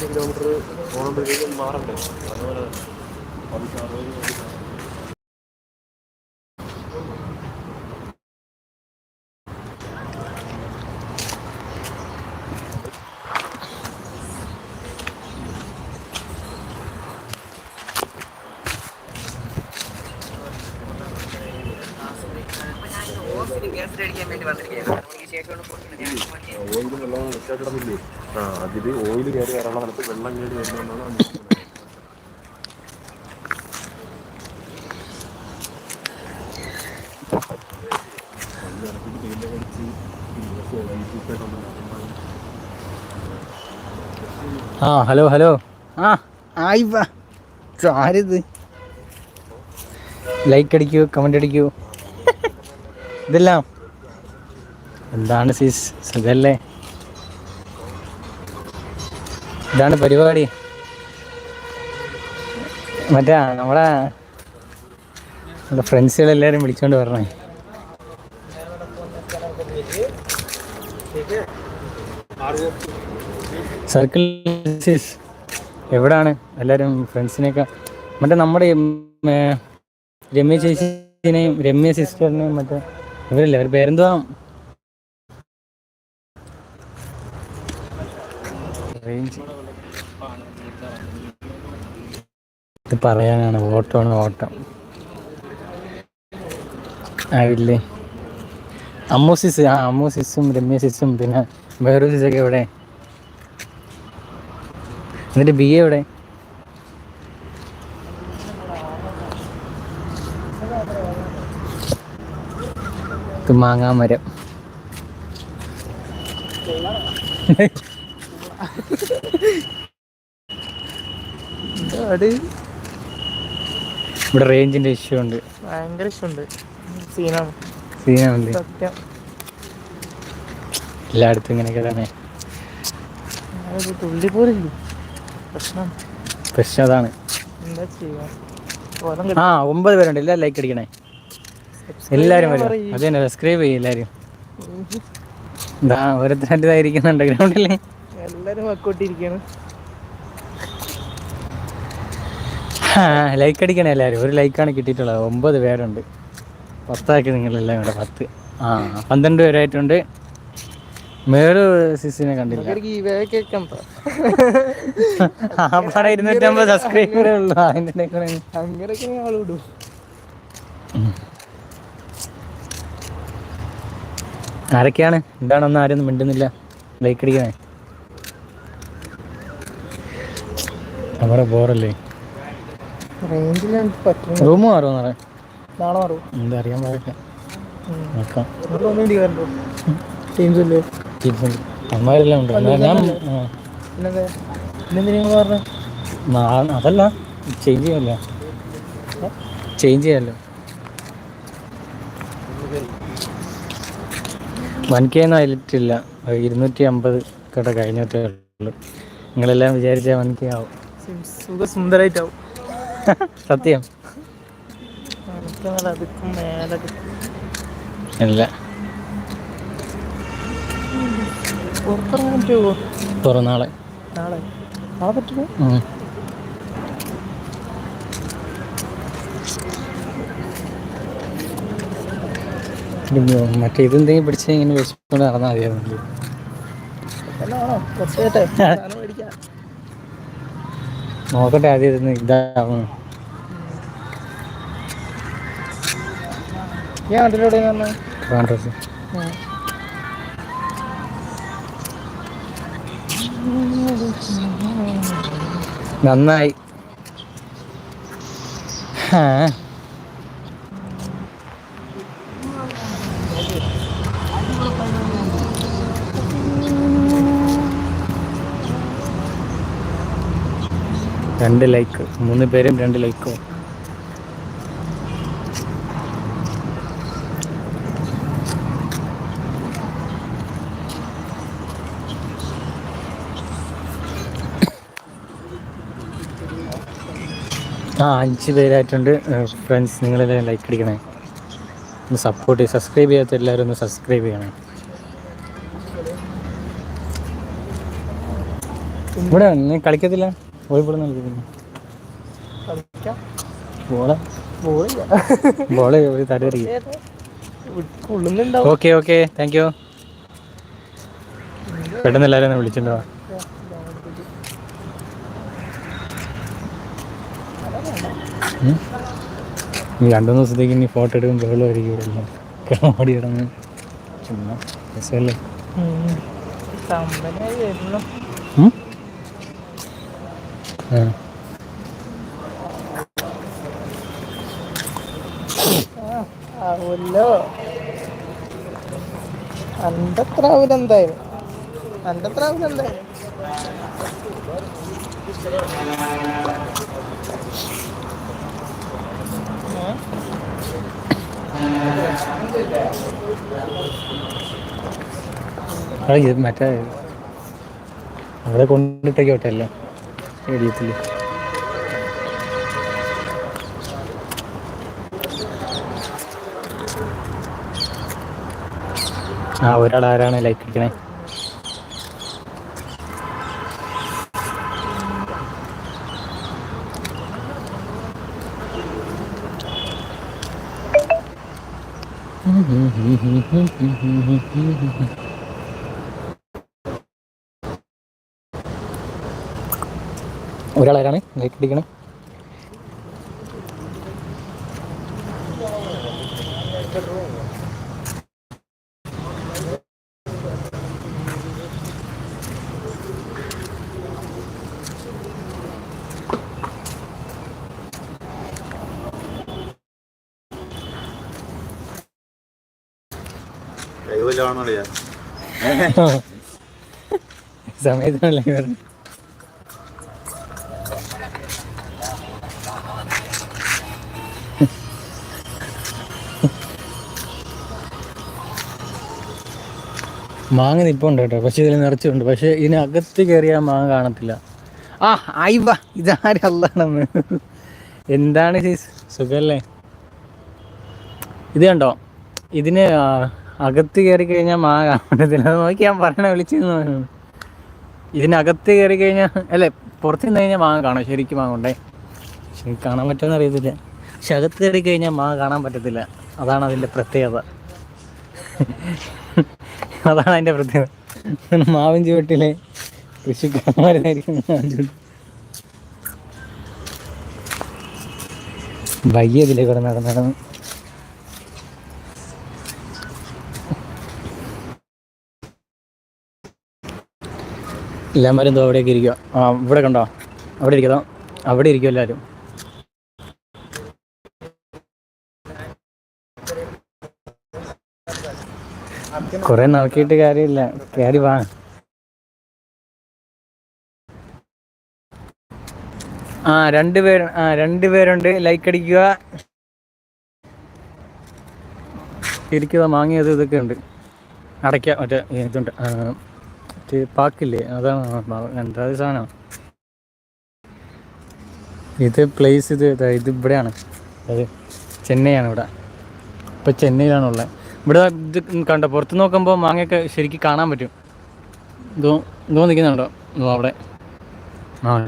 ആയിരം കിലോമീറ്റർ പോകുമ്പോഴേക്കും മാറണ്ടേ? അതുപോലെ പതിനാറ് ഓയിൽ വെള്ളം വെച്ചാക്കിടന്നില്ലേ ആ അതിൽ ഓയിൽ കയറി വരാനുള്ള സ്ഥലത്ത് വെള്ളം കയറി വരുന്നതാണ് ആ ഹലോ ഹലോ. ആ ആയി വാ. ഇത് ആരിത് ലൈക്ക് അടിക്കൂ കമന്റ് അടിക്കൂ. ഇതെല്ലാം എന്താണ് സീസ് സുഖല്ലേ? ഇതാണ് പരിപാടി. മറ്റേ നമ്മളെ നമ്മുടെ ഫ്രണ്ട്സുകളെല്ലാവരും വിളിച്ചോണ്ട് വരണേ. സർക്കിൾ സീസ് എവിടാണ്? എല്ലാവരും ഫ്രണ്ട്സിനെയൊക്കെ. മറ്റേ നമ്മുടെ രമ്യ ചേച്ചിനെയും രമ്യ സിസ്റ്ററിനെയും മറ്റേ ഇവരില്ലേ? അവർ പേരെന്തുവാ? റേഞ്ച് ഇത് പറയാനാണ് ഓട്ടമാണ് ഓട്ടം. ആവില്ലേ അമ്മു സിസ് ആ അമ്മു സിസും രമ്യ സിസും പിന്നെ വേറൊരു സിസൊക്കെ എവിടെ? എന്നിട്ട് ബി എവിടെ? ഇത് മാങ്ങാമരം ഇവിടെ റേഞ്ചിന്റെ ഇഷ്യൂ ഉണ്ട്. ഭയങ്കര ഉണ്ട്. സീനാണ്. സീനാണ് സത്യം. എല്ലായിടത്തും ഇങ്ങനെയൊക്കെ തന്നെ. തുള്ളി പോലും പ്രശ്നം. പ്രശ്നം അതാണ്. എന്താ ചെയ്യുക കോലം ആ ഒമ്പത് പേരുണ്ട്. എല്ലാവരും ലൈക്ക് അടിക്കണേ. എല്ലാരും വരും. അത് തന്നെ സബ്സ്ക്രൈബ് ചെയ്യും എല്ലാരും. ഇതാ ഓരോരുത്തരായിട്ടായിരിക്കുന്നുണ്ട് ഗ്രൗണ്ടിൽ എല്ലാരും വക്കോട്ടിരിക്കാണ്. ലൈക്ക് അടിക്കണേ എല്ലാവരും ഒരു ലൈക്കാണ് കിട്ടിയിട്ടുള്ളത്. ഒമ്പത് പേരുണ്ട്. പത്താക്കി നിങ്ങളെല്ലാം കൂടെ പത്ത്. ആ പന്ത്രണ്ട് പേരായിട്ടുണ്ട്. മേൾ സിസിനെ കണ്ടില്ല. ആ പടം ഇരുന്നൂറ്റമ്പത് സബ്സ്ക്രൈബറേ ഉള്ളൂ. അതിന്റെ ആരൊക്കെയാണ്? എന്താണെന്ന് ആരൊന്നും മിണ്ടുന്നില്ല. ലൈക്ക് അടിക്കണേ. നമ്മുടെ ബോറല്ലേ പറ്റും. റൂം മാറുമോ നാളെ? നാളെ മാറും. എന്താ അറിയാൻ പാടില്ല. നോക്കാം. ടീംസ് അമ്മമാരെല്ലാം ഉണ്ട്. ഞാൻ അതല്ല. ചേഞ്ച് ചെയ്യാമല്ലോ ചേഞ്ച് ചെയ്യാമല്ലോ വൺ കെ ഒന്നും അതിലിട്ടില്ല ഇരുന്നൂറ്റി അമ്പത് കട കഴിഞ്ഞിട്ടേ ഉള്ളൂ. നിങ്ങളെല്ലാം വിചാരിച്ചാൽ വൺ കെ ആവും. സുന്ദരായിട്ടാവും. സത്യം. ഇല്ല. പുറത്തിറങ്ങാൻ നാളെ മറ്റേ ഇതെന്തെങ്കിലും പിടിച്ച് ഇങ്ങനെ വെച്ചുകൊണ്ട് നടന്നാൽ മതിയായിരുന്നു എന്നാണോ കുറച്ച് കേട്ടെ സാധനം മേടിക്കാം നോക്കട്ടെ ആദ്യം ഇരുന്ന് ഇതാവും ഞാൻ നാട്ടിലെവിടെ നിന്ന് നന്നായി. ആ. രണ്ട് ലൈക്ക് മൂന്ന് പേരും രണ്ട് ലൈക്കോ ആ അഞ്ച് പേരായിട്ടുണ്ട്. ഫ്രണ്ട്സ് നിങ്ങളെല്ലാം ലൈക്ക് അടിക്കണേ. ഒന്ന് സപ്പോർട്ട് ചെയ്യുക സബ്സ്ക്രൈബ് ചെയ്യാത്ത എല്ലാവരും ഒന്ന് സബ്സ്ക്രൈബ് ചെയ്യണേ. ഇവിടെ കളിക്കത്തില്ല? ബോൾ. ഒരു ഓക്കെ ഓക്കെ. താങ്ക് യു പെട്ടെന്ന് എല്ലാവരും വിളിച്ചിട്ടുണ്ടോ? രണ്ടു ദിവസത്തേക്ക് ഇനി ഫോട്ടോ എടുക്കും ബഹളം ആയിരിക്കും ഇവിടെ എല്ലാം കിളമാടി കിടന്ന് ചുമ്മാ രസമല്ലേ? ആ. ആവുമല്ലോ അന്തത്ര ആവൂല എന്തായാലും അന്തത്ര ആവൂല എന്തായാലും ഏ? മറ്റേ അവിടെ കൊണ്ടിട്ടേക്കോട്ടെ എല്ലാം സ്റ്റേഡിയത്തിൽ ആ ഒരാൾ ആരാണ് ലൈക്ക് അടിക്കണേ? ഒരാളാരാണ്? ലൈക്ക് പിടിക്കണേ സമയത്താണല്ലേ പറഞ്ഞു മാങ്ങ നിപ്പുണ്ട് കേട്ടോ. പക്ഷെ ഇതിൽ നിറച്ചുണ്ട് പക്ഷെ ഇതിനകത്ത് കയറിയാൽ മാങ്ങ കാണത്തില്ല. ആ ആയിവാ ഇതാരല്ലാണെന്ന് എന്താണ് ചേച്ചി സുഖല്ലേ? ഇത് കണ്ടോ? ഇതിന് അകത്ത് കയറി കഴിഞ്ഞാൽ മാങ്ങ കാണത്തില്ല നോക്കി ഞാൻ പറഞ്ഞ വിളിച്ചിരുന്നു. ഇതിനകത്ത് കയറി കഴിഞ്ഞാൽ അല്ലേ പുറത്ത് നിന്ന് കഴിഞ്ഞാൽ മാങ്ങ കാണാം. ശരിക്കും മാങ്ങ ഉണ്ടേ ശരിക്കും കാണാൻ പറ്റുമെന്ന് അറിയത്തില്ല. പക്ഷെ അകത്ത് കയറി കഴിഞ്ഞാൽ മാങ്ങ കാണാൻ പറ്റത്തില്ല. അതാണ് അതിന്റെ പ്രത്യേകത. അതാണ് അതിന്റെ പ്രത്യേകത. മാവിൻ ചുവട്ടിലെ കൃഷിക്കാരനായിരിക്കും മാവിൻ ചുവട്ടിൽ. വയ്യ ഇതിലെ കൂടെ നടന്ന് നടന്ന് എല്ലാവരും അവിടെയൊക്കെ ഇരിക്കുക ആ ഇവിടെ കണ്ടോ? അവിടെ ഇരിക്കതോ അവിടെ ഇരിക്കും എല്ലാവരും? കുറെ നോക്കിയിട്ട് കാര്യമില്ല. കയറി വാ. ആ രണ്ടുപേർ ആ രണ്ടുപേരുണ്ട് ലൈക്ക് അടിക്കുക. ഇരിക്കുക മാങ്ങിയത് ഇതൊക്കെ ഉണ്ട്. അടയ്ക്കാം മറ്റേ ഇതുണ്ട്. മറ്റേ പാക്കില്ലേ? അതാണ് എന്താ സാധനം? ഇത് പ്ലേസ് ഇത് ഇതാ ഇവിടെയാണ്. അത് ചെന്നൈയാണ് ഇവിടെ. ഇപ്പം ചെന്നൈയിലാണുള്ളത്. ഇവിടെ ഇത് കണ്ടോ പുറത്ത് നോക്കുമ്പോൾ മാങ്ങയൊക്കെ ശരിക്കും കാണാൻ പറ്റും. ഇതോ ഇതോ നിൽക്കുന്നുണ്ടോ ഇതോ അവിടെ. ആ.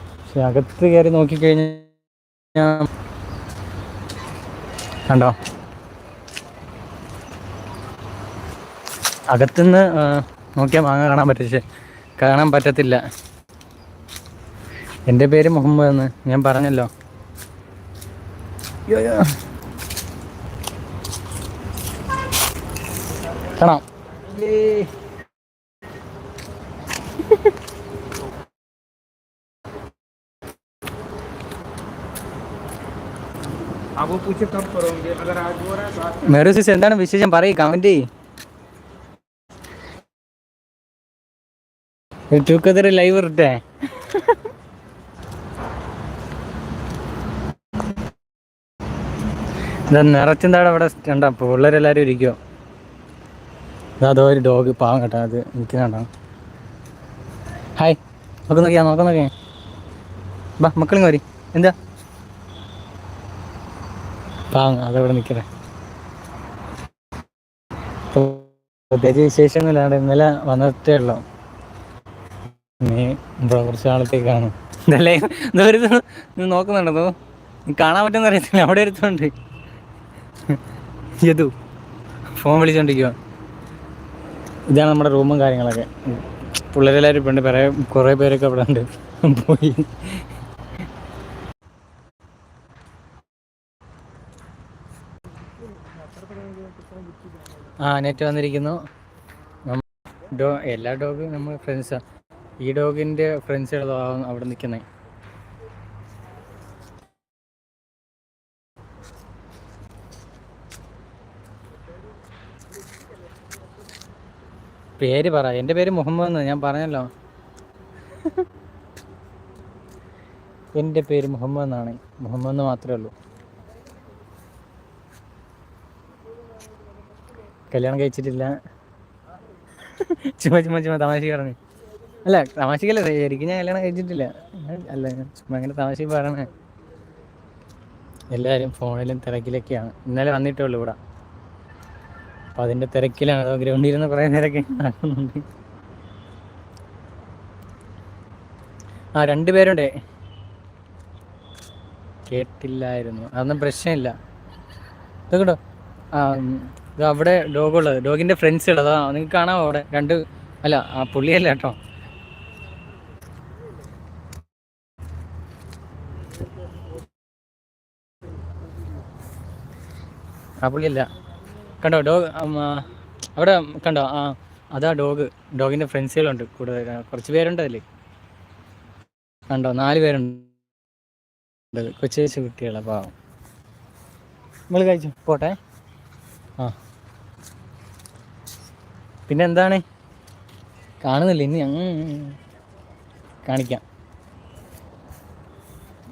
പക്ഷെ അകത്ത് കയറി നോക്കിക്കഴിഞ്ഞാൽ കണ്ടോ? അകത്തുനിന്ന് നോക്കിയാൽ മാങ്ങ കാണാൻ പറ്റും. പക്ഷെ കാണാൻ പറ്റത്തില്ല. എന്റെ പേര് മുഹമ്മദ് എന്ന് ഞാൻ പറഞ്ഞല്ലോ. യ്യോ, കാണാം മേഡം സിസ് എന്താണ് വിശേഷം? പറയ് കമന്റ് തൂക്കത്തിൽ ലൈവ് ഇട്ടേ നിറച്ചെന്താണ് ഇവിടെ ഉണ്ടോ പിള്ളേരെല്ലാരും ഇരിക്കുമോ അതോ ഒരു ഡോഗ് പാവം കേട്ടോ അത് എനിക്ക് വേണ്ട ഹായ് നോക്ക് നോക്കിയാ നോക്കി നോക്കിയാ. ബാ മക്കളും വരി. എന്താ? പാവം അതവിടെ നിൽക്കണേ. പ്രത്യേകിച്ച് വിശേഷമൊന്നുമില്ലാണ്ട് ഇന്നലെ വന്നിട്ടേ ഉള്ളൂ. നീ ഇവിടെ കുറച്ച് നാളത്തേക്കാണ് ഇതല്ലേ? ഒരു നോക്കുന്നുണ്ടോ നീ കാണാൻ പറ്റുന്ന അറിയത്തില്ല അവിടെ ഒരുത്തുണ്ട് ഫോൺ വിളിച്ചോണ്ടിരിക്കുക ഇതാണ് നമ്മുടെ റൂമും കാര്യങ്ങളൊക്കെ. പിള്ളേരെല്ലാവരും ഇപ്പം ഉണ്ട്. കുറേ പേരൊക്കെ അവിടെ ഉണ്ട്. പോയി. ആ നെറ്റ് വന്നിരിക്കുന്നു. ഡോ എല്ലാ ഡോഗും നമ്മൾ ഫ്രണ്ട്സാണ് ഈ ഡോഗിന്റെ ഫ്രണ്ട്സുകൾ അവിടെ നിൽക്കുന്നത് പേര് പറ. എന്റെ പേര് മുഹമ്മദ്. എന്ന് ഞാൻ പറഞ്ഞല്ലോ. എന്റെ പേര് മുഹമ്മദ് എന്നാണ് മുഹമ്മദ് എന്ന് മാത്രമേ ഉള്ളൂ. കല്യാണം കഴിച്ചിട്ടില്ല. ചുമ്മാ ചുമ്മാ ചുമ്മാ തമാശ പറഞ്ഞു. അല്ല തമാശക്കല്ല. ശരിക്കും ഞാൻ കല്യാണം കഴിച്ചിട്ടില്ല. അല്ല ചുമ്മാ അങ്ങനെ തമാശ പറയണേ. എല്ലാവരും ഫോണിലും തിരക്കിലൊക്കെയാണ്. ഇന്നലെ വന്നിട്ടേ ഉള്ളൂ ഇവിടെ. അപ്പം അതിന്റെ തിരക്കിലാണ്. അതോ ഗ്രൗണ്ടിൽ ഇരുന്ന് കുറേ നേരമൊക്കെ നടക്കുന്നുണ്ട്. ആ രണ്ട് പേരുണ്ടേ. കേട്ടില്ലായിരുന്നു. അതൊന്നും പ്രശ്നമില്ല. ഇതൊക്കെട്ടോ ആ ഇത് അവിടെ ഡോഗുള്ളത് ഡോഗിന്റെ ഫ്രണ്ട്സ് ഉള്ളത്. ആ നിങ്ങൾക്ക് കാണാമോ അവിടെ? രണ്ട് അല്ല ആ പുള്ളിയല്ല കേട്ടോ. ആ പുള്ളിയല്ല. കണ്ടോ ഡോഗ് അവിടെ കണ്ടോ ആ അതാ ഡോഗ്. ഡോഗിന്റെ ഫ്രണ്ട്സുകളുണ്ട് കൂടുതൽ കുറച്ച് പേരുണ്ട് അതിൽ കണ്ടോ നാല് പേരുണ്ട്. കൊച്ചു കൊച്ചു കുട്ടികളാ പാവം. നമ്മൾ കഴിച്ചു? പോട്ടെ. ആ. പിന്നെ എന്താണ്? കാണുന്നില്ല ഇനി അങ്ങ് കാണിക്കാം.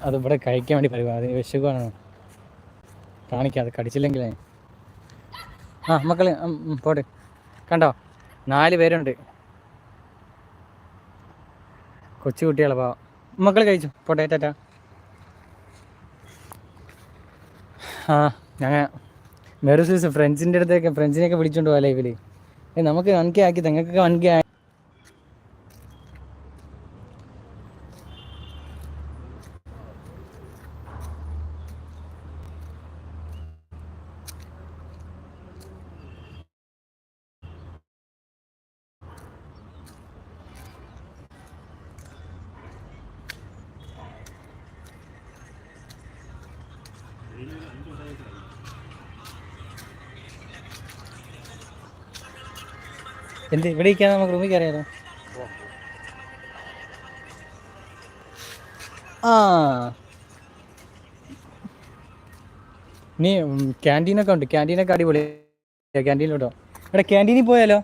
അതിവിടെ കഴിക്കാൻ വേണ്ടി പരിപാടി വിശക്കുവാണ്. കാണിക്കാം അത് കടിച്ചില്ലെങ്കിലേ. ആ മക്കൾ പോട്ടെ. കണ്ടോ? നാല് പേരുണ്ട്. കൊച്ചു കുട്ടികളെ പാവം. മക്കൾ കഴിച്ചു? പോട്ടെ ടാറ്റ ആ ഞങ്ങൾ വേറെ ഫ്രണ്ട്സിന്റെ അടുത്തേക്ക് ഫ്രണ്ട്സിനെയൊക്കെ വിളിച്ചോണ്ട് പോകാം ലൈഫിൽ നമുക്ക് വൺ കെ ആക്കി തങ്ങൾക്കൊക്കെ വൺ എന്ത് ഇവിടെ ഇരിക്കാൻ നമുക്ക് റൂമിൽ കയറിയാലോ? ആ. നീ ക്യാന്റീനൊക്കെ ഉണ്ട്. ക്യാന്റീനൊക്കെ അടിപൊളി. ക്യാന്റീനിലോട്ടോ ഇവിടെ ക്യാന്റീനിൽ പോയാലോ?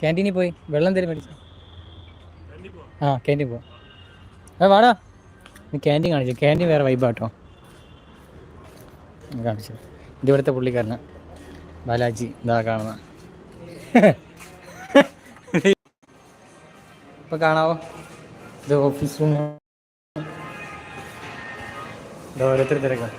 ക്യാന്റീനിൽ പോയി. വെള്ളം തരും മേടിച്ചു? ആ ക്യാന്റീൻ പോ ആ വാടാ. നീ ക്യാന്റീൻ കാണിച്ചു. ക്യാന്റീൻ വേറെ വൈബാട്ടോ കാണിച്ചു. ഇത് ഇവിടുത്തെ പുള്ളിക്കാരനാ. ബാലാജി. ഇതാ കാണുന്ന. കാണാവോ ഇത് ഓഫീസ് റൂം ഓരോരുത്തർ തിരക്കാം